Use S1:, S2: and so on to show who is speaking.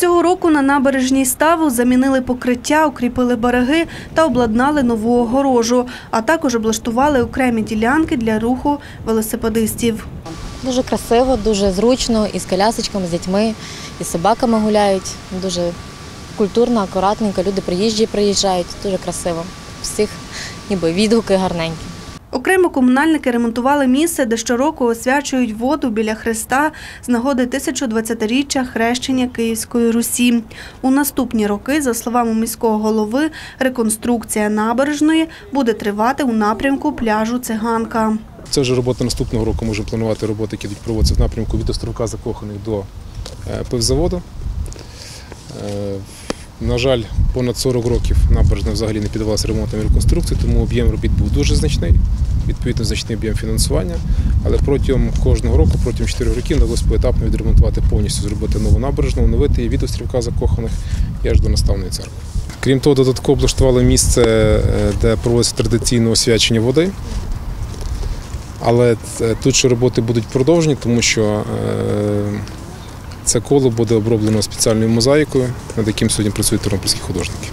S1: Цього року на набережній ставу замінили покриття, укріпили береги та обладнали нову огорожу, а також облаштували окремі ділянки для руху велосипедистів.
S2: Дуже красиво, дуже зручно, і з колясочками, з дітьми, і з собаками гуляють. Дуже культурно, акуратненько. Люди приїжджі приїжджають, дуже красиво. Всіх ніби відгуки гарненькі.
S1: Окремо комунальники ремонтували місце, де щороку освячують воду біля Христа з нагоди 1020-річчя хрещення Київської Русі. У наступні роки, за словами міського голови, реконструкція набережної буде тривати у напрямку пляжу Циганка.
S3: Це вже робота наступного року. Можемо планувати роботи, які будуть в напрямку від островка закоханих до е, пивзаводу. На жаль, понад 40 років набережна взагалі не піддавалася ремонтам і реконструкції, тому об'єм робіт був дуже значний, відповідно значний об'єм фінансування. Але протягом кожного року, протягом 4 років, вдалося поетапно відремонтувати повністю, зробити нову набережну, оновити її від острівка закоханих і аж до наставної церкви. Крім того, додатково облаштували місце, е, де проводиться традиційне освячення води. Але е, тут ще роботи будуть продовжені, тому що е, це коло буде оброблено спеціальною мозаїкою, над яким сьогодні працюють тернопільські художники.